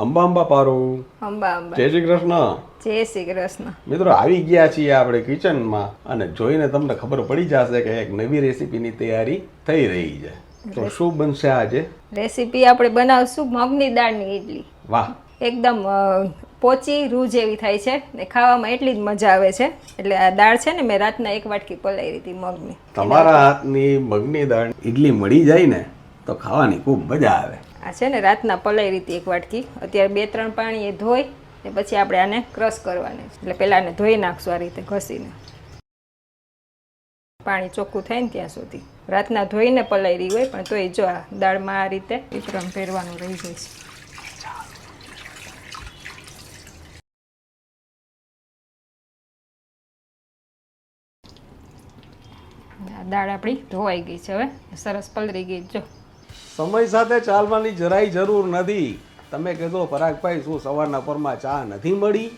અંબા અંબા પારો. અંબા અંબા. જય શ્રી કૃષ્ણ. જય શ્રી કૃષ્ણ. મિત્રો આવી ગયા છીએ આપણે કિચનમાં અને જોઈને તમને ખબર પડી જશે કે એક નવી રેસીપીની તૈયારી થઈ રહી છે. તો શું બનશે આજે? રેસીપી આપણે બનાવશું મગની દાળની ઇડલી વાહ. એકદમ પોચી રૂ જેવી થાય છે ને ખાવામાં એટલી જ મજા આવે છે. એટલે આ દાળ છે ને મેં રાતના એક વાટકી પલાવી હતી મગની. તમારા હાથની મગની દાળ ઈડલી મળી જાય ને તો ખાવાની ખૂબ મજા આવે. આ છે ને રાતના પલાઈ હતી એક વાટકી. અત્યારે બે ત્રણ પાણી એ ધોઈ ને પછી આપણે આને ક્રશ કરવાની. એટલે પહેલાં આને ધોઈ નાખશું આ રીતે ઘસીને. પાણી ચોખ્ખું થાય ને ત્યાં સુધી. રાતના ધોઈને પલાઈ રહી હોય પણ તોય જો આ દાળમાં આ રીતે વિક્રમ પહેરવાનું રહી જાય છે. દાળ આપણી ધોવાઈ ગઈ છે હવે. સરસ પલળી ગઈ જો. સમય સાથે ચાલવાની જરાય જરૂર નથી. તમે કહેશો, પરાગભાઈ, શું સવારના પરમાં ચા નથી મળી?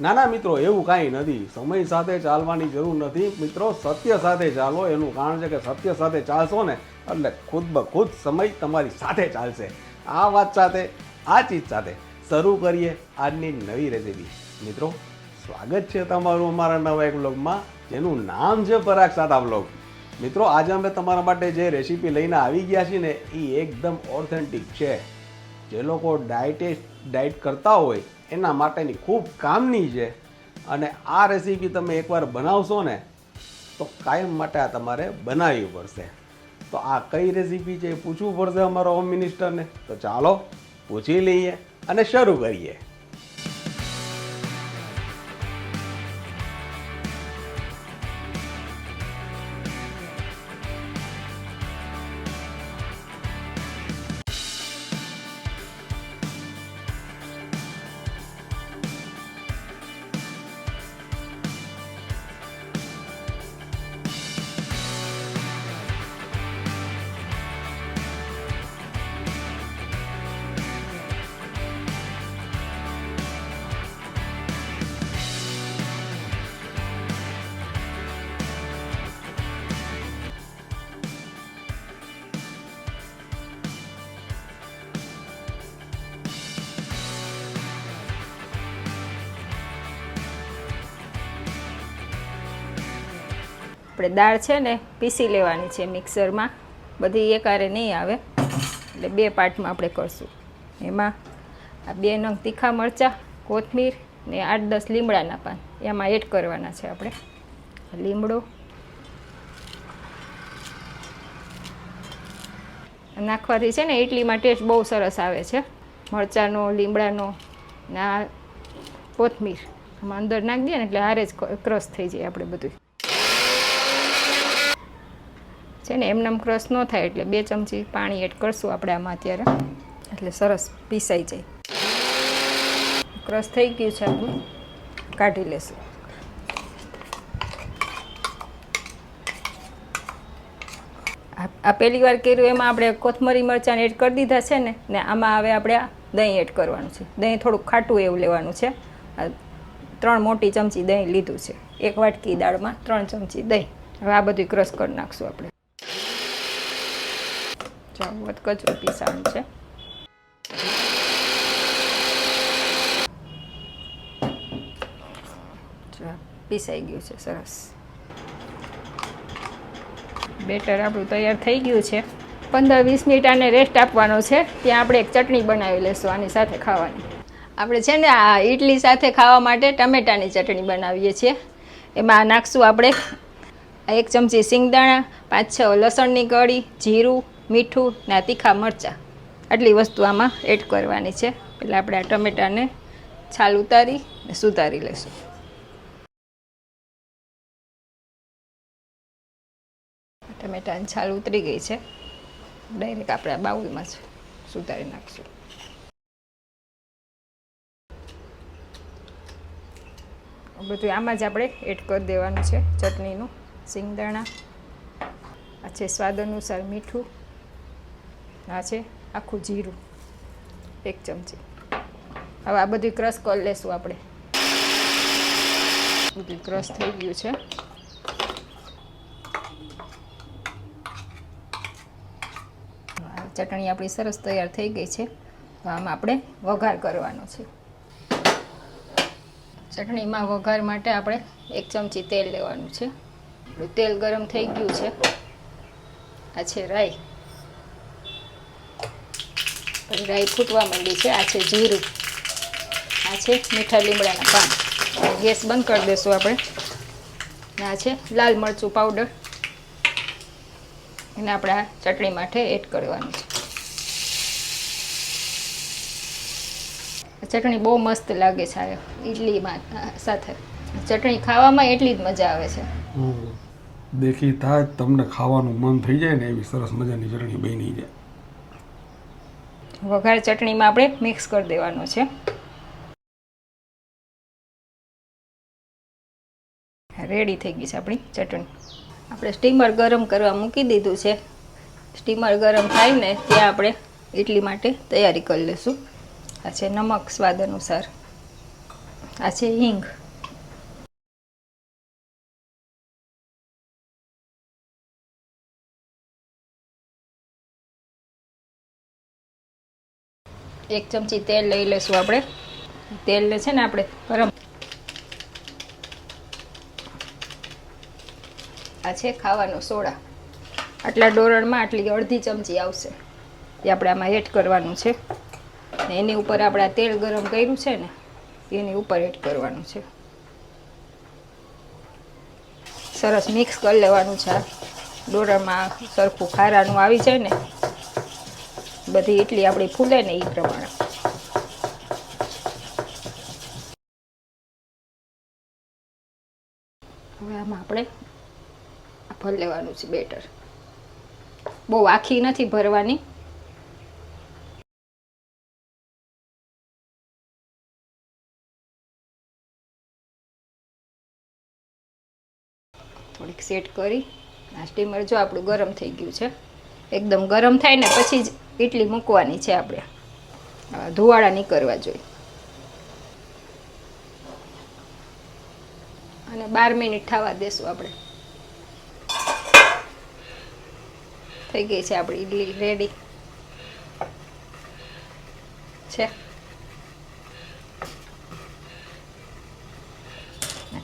નાના મિત્રો, એવું કાંઈ નથી. સમય સાથે ચાલવાની જરૂર નથી. મિત્રો, સત્ય સાથે ચાલો. એનું કારણ છે કે સત્ય સાથે ચાલશો ને, એટલે ખુદ ખુદ સમય તમારી સાથે ચાલશે. આ વાત સાથે, આ ચીજ સાથે શરૂ કરીએ આજની નવી રેસીપી મિત્રો, સ્વાગત છે તમારું અમારા નવા એક બ્લોગમાં જેનું નામ છે પરાગ સાદા બ્લોગ મિત્રો, આજે અમે તમારા માટે જે રેસીપી લઈને આવી ગયા છીએ ને, એ એકદમ ઓથેન્ટિક છે. જે લોકો ડાયટે ડાયટ કરતા હોય, એના માટેની ખૂબ કામની છે. અને આ રેસીપી તમે એકવાર બનાવશો ને, તો કાયમ માટે આ તમારે બનાવવી પડશે. તો આ કઈ રેસીપી છે એ પૂછવું પડશે અમારા હોમ મિનિસ્ટરને તો ચાલો, પૂછી લઈએ અને શરૂ કરીએ. આપણે દાળ છે ને પીસી લેવાની છે મિક્સરમાં. બધી એકારે નહીં આવે. એટલે બે પાર્ટમાં આપણે કરશું. એમાં આ બે નંગ તીખા મરચાં, કોથમીર ને આઠ દસ લીમડાના પાન. એમાં એડ કરવાના છે આપણે. લીમડો. નાખવાથી છે ને ઇડલીમાં ટેસ્ટ બહુ સરસ આવે છે. મરચાંનો, લીમડાનો ને આ કોથમીર. આમાં અંદર નાખી દઈએ ને એટલે હારે જ ક્રશ થઈ જાય આપણે બધું છે ને, એમનામ ક્રશ ન થાય એટલે બે ચમચી પાણી એડ કરશું આપણે આમાં અત્યારે. એટલે સરસ પીસાઈ જાય. ક્રશ થઈ ગયું છે આપણું. કાઢી લેશું. આ- પહેલી વાર કર્યું, એમાં આપણે કોથમરી મરચાં એડ કરી દીધા છે ને ને આમાં હવે આપણે દહીં એડ કરવાનું છે. દહીં થોડુંક ખાટું એવું લેવાનું છે. ત્રણ મોટી ચમચી દહીં લીધું છે. એક વાટકી દાળમાં ત્રણ ચમચી દહીં. હવે આ બધું ક્રશ કરી નાખશું આપણે. ચાલો વધકચરું પીસાવું છે. પીસાઈ ગયું છે, સરસ. બેટર આપણું તૈયાર થઈ ગયું છે. પંદર, વીસ મિનિટ આને રેસ્ટ આપવાનો છે. ત્યાં આપણે એક ચટણી બનાવી લઈશું આની સાથે ખાવાની. આપણે છે ને આ ઇડલી સાથે ખાવા માટે ટમેટાની ચટણી બનાવીએ છીએ. એમાં નાખશું આપણે એક ચમચી સિંગદાણા, પાંચ, છ લસણની કળી, જીરું મીઠું ને તીખા મરચાં. આટલી વસ્તુ આમાં એડ કરવાની છે. એટલે આપણે આ ટમેટાને છાલ ઉતારી ને સુધારી લઈશું. ટમેટાની છાલ ઉતરી ગઈ છે. ડાયરેક્ટ આપણે આ બાઉલમાં સુધારી નાખશું. બધું આમાં જ આપણે એડ કરી દેવાનું છે. ચટણીનું, સિંગદાણા. આ છે સ્વાદ અનુસાર મીઠું. આ છે, આખું જીરું. એક ચમચી. હવે આ બધી ક્રશ કરી લેશું આપણે. બધું ક્રશ થઈ ગયું છે. ચટણી આપણી સરસ તૈયાર થઈ ગઈ છે. આમાં આપણે વઘાર કરવાનો છે. ચટણીમાં વઘાર માટે આપણે એક ચમચી તેલ લેવાનું છે. તેલ ગરમ થઈ ગયું છે. આ છે રાઈ. રાઈ ફૂટવા માંડી છે. આ છે જીરું. આ છે મીઠા લીમડાના પાન. ગેસ બંધ કરી દઈશું આપણે. આ છે લાલ મરચું પાવડર. એને આપણે આ ચટણી માટે એડ કરવાનું છે. ચટણી બહુ મસ્ત લાગે છે ઇડલીમાં સાથે. ચટણી ખાવામાં એટલી જ મજા આવે છે. દેખી થાય તમને ખાવાનું મન થઈ જાય ને એવી સરસ મજાની ચટણી બની જાય. વઘાર ચટણીમાં આપણે મિક્સ કરી દેવાનો છે. રેડી થઈ ગઈ છે આપણી ચટણી. આપણે સ્ટીમર ગરમ કરવા મૂકી દીધું છે. સ્ટીમર ગરમ થાય ને ત્યાં આપણે ઇડલી માટે તૈયારી કરી લઈશું. આ છે નમક સ્વાદ અનુસાર. આ છે હિંગ. એક ચમચી તેલ લઈ લઈશું આપણે. તેલને છે ને આપણે ગરમ આ છે ખાવાનો સોડા. આટલા ડોરણમાં આટલી અડધી ચમચી આવશે. એ આપણે આમાં એડ કરવાનું છે. ને એની ઉપર આપણે તેલ ગરમ કર્યું છે ને, એની ઉપર એડ કરવાનું છે. સરસ મિક્સ કરી લેવાનું છે ડોરણમાં સરખું ખારાનું આવી જાય ને બધી ઇડલી આપણી ફૂલે ને એ પ્રમાણે. હવે આમાં આપણે ભર લેવાનું છે બેટર. બહુ આખી નથી ભરવાની. થોડીક સેટ કરી. આ સ્ટીમર જો આપણું ગરમ થઈ ગયું છે. એકદમ ગરમ થાય ને પછી જ ઇડલી મૂકવાની છે આપણે? ધુવાળા નહીં કરવા જોઈએ. અને બાર મિનિટ થવા દેશું આપણે. થઈ ગઈ છે આપણી ઇડલી રેડી. છે?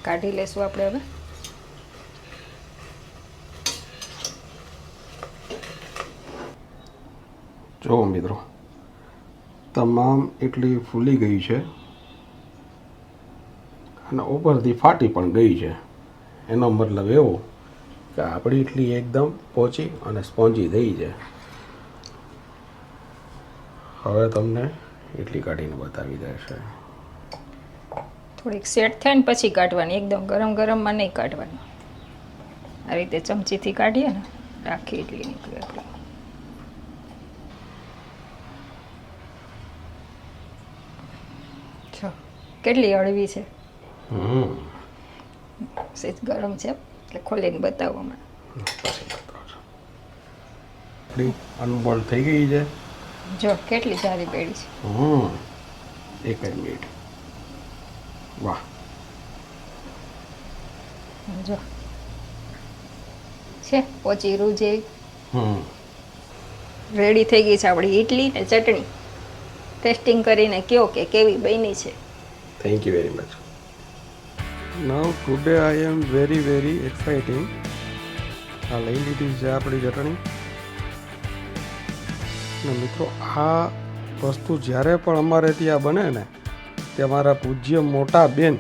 કાઢી લેશું આપણે હવે. જો મિત્રો, તમામ એટલી ફૂલી ગઈ છે અને ઉપરથી ફાટી પણ ગઈ છે. એનો મતલબ એવો કે આપણી ઇટલી એકદમ પોચી અને સ્પોન્જી થઈ છે. હવે તમને ઇટલી કાઢીને બતાવી દેશે. થોડીક સેટ થાય ને પછી કાઢવાની, એકદમ ગરમ ગરમમાં નહીં કાઢવાની. આ રીતે ચમચીથી કાઢીએ ને, રાખી ઇડલી નીકળે જો કેટલી હળવી છે? હમ. સેજ ગરમ છે એટલે ખોલીને બતાવો હમણાં અનબોલ થઈ ગઈ છે? જો કેટલી સારી પેડી છે. એક જ મિનિટ. વાહ. જો. છે પોચી રૂ જેવી હમ. રેડી થઈ ગઈ છે આપણી ઇડલી ને ચટણી. ટેસ્ટિંગ કરીને કયો કે કેવી બની છે. Thank you very much now today I am very very exciting આ લઈ લીધી છે આપણી ચટણી. ને મિત્રો, આ વસ્તુ જ્યારે પણ અમારે ત્યાં બને ને તે અમારા પૂજ્ય મોટા બેન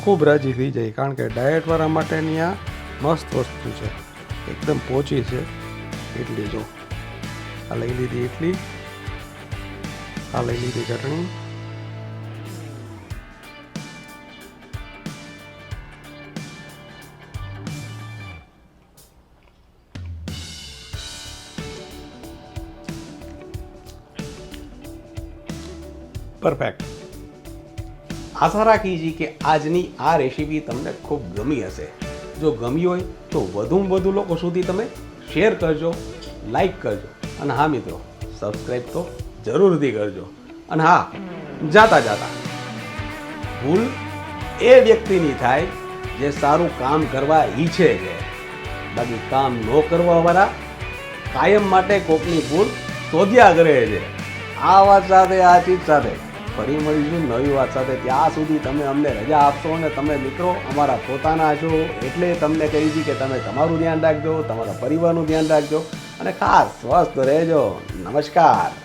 ખૂબ રાજી થઈ જાય, કારણ કે ડાયટવાળા માટેની આ મસ્ત વસ્તુ છે. એકદમ પોચી છે. ઇડલી જો આ લઈ લીધી ઇડલી આ લઈ લીધી ચટણી. પરફેક્ટ આશા રાખી છીએ કે આજની આ રેસીપી તમને ખૂબ ગમી હશે. જો ગમી હોય તો વધુમાં વધુ લોકો સુધી તમે શેર કરજો લાઈક કરજો. અને હા મિત્રો સબસ્ક્રાઈબ તો જરૂરથી કરજો. અને હા, જાતા જાતા. ભૂલ એ વ્યક્તિની થાય જે સારું કામ કરવા ઈચ્છે છે. બાકી કામ ન કરવાવાળા કાયમ માટે કોકની ભૂલ શોધ્યા કરે છે. આ વાત સાથે, આ ચીજ સાથે. ફરી મળીશું નવી વાત સાથે. ત્યાં સુધી તમે અમને રજા આપશો અને તમે મિત્રો અમારા પોતાના છો. એટલે તમને કહી છીએ કે તમે તમારું ધ્યાન રાખજો, તમારા પરિવારનું ધ્યાન રાખજો અને ખાસ સ્વસ્થ રહેજો. નમસ્કાર.